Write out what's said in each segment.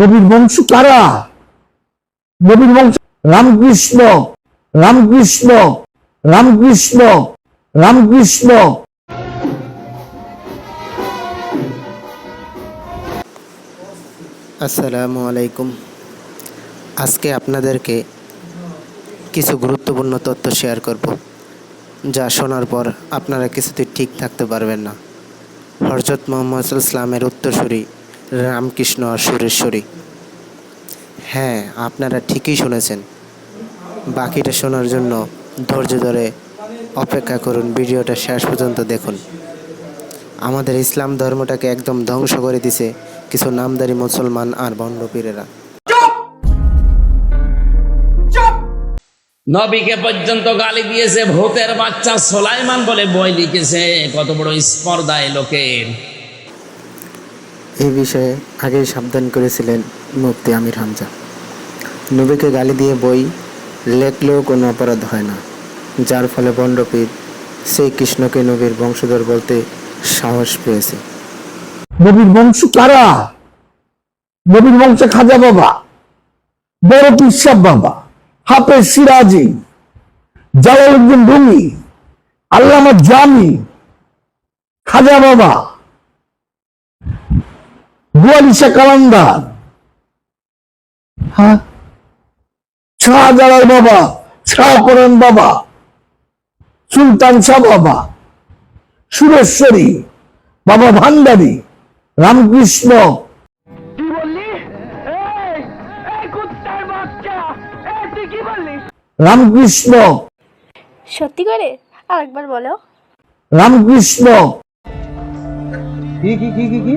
নবীর বংশ কারা? নবীর বংশ রামকৃষ্ণ রামকৃষ্ণ রামকৃষ্ণ রামকৃষ্ণ। আসসালামু আলাইকুম। আজকে আপনাদেরকে কিছু গুরুত্বপূর্ণ তথ্য শেয়ার করব, যা শোনার পর আপনারা কিছুতেই ঠিক থাকতে পারবেন না। হরজত মোহাম্মদ ইসলামের উত্তরসূরি রামকৃষ্ণ সুরেশ্বরী। হ্যাঁ আপনারা ঠিকই শুনেছেন। বাকিটা শোনার জন্য ধৈর্য ধরে অপেক্ষা করুন, ভিডিওটা শেষ পর্যন্ত দেখুন। আমাদের ইসলাম ধর্মটাকে একদম ধ্বংস করে দিছে কিছু নামদারি মুসলমান আর ভণ্ডপীরেরা নবীকে পর্যন্ত গালি দিয়েছে ভূতের বাচ্চা সোলাইমান বলে বই লিখেছে। কত বড় স্পর্ধায় লোকের। এই বিষয়ে আগেই সাবধান করেছিলেন মুফতি আমির হামজা। নবীকে গালি দিয়ে বই লেখলেও কোনো অপরাধ হয় না, যার ফলে ভণ্ডপীর সেই কৃষ্ণকে নবীর বংশধর বলতে সাহস পেয়েছে। নবীর বংশ কারা? নবীর বংশে খাজা বাবা, বড় পিসাব বাবা, হাফেজ সিরাজি, জালালউদ্দিন রুমি, আল্লামা জামি, খাজা বাবা গোয়ালিশা কালান্দার। হ্যাঁ? শাহজালাল বাবা শাহপরান বাবা সুলতান শাহ বাবা সুরেশ্বরী বাবা ভান্ডারী রামকৃষ্ণ। কি বললি? এই এই কুত্তার বাচ্চা এই তুই কি বললি রামকৃষ্ণ। সত্যি করে? আরেকবার বলো। রামকৃষ্ণ। কি কি কি কি কি?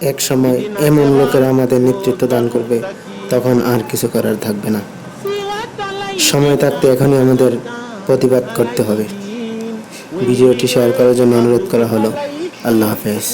এক সময় এমন লোকেরা আমাদের নেতৃত্ব দান করবে, তখন আর কিছু করার থাকবে না। সময় থাকতে এখনই আমাদের প্রতিবাদ করতে হবে। ভিডিওটি শেয়ার করার জন্য অনুরোধ করা হলো। আল্লাহ হাফেজ।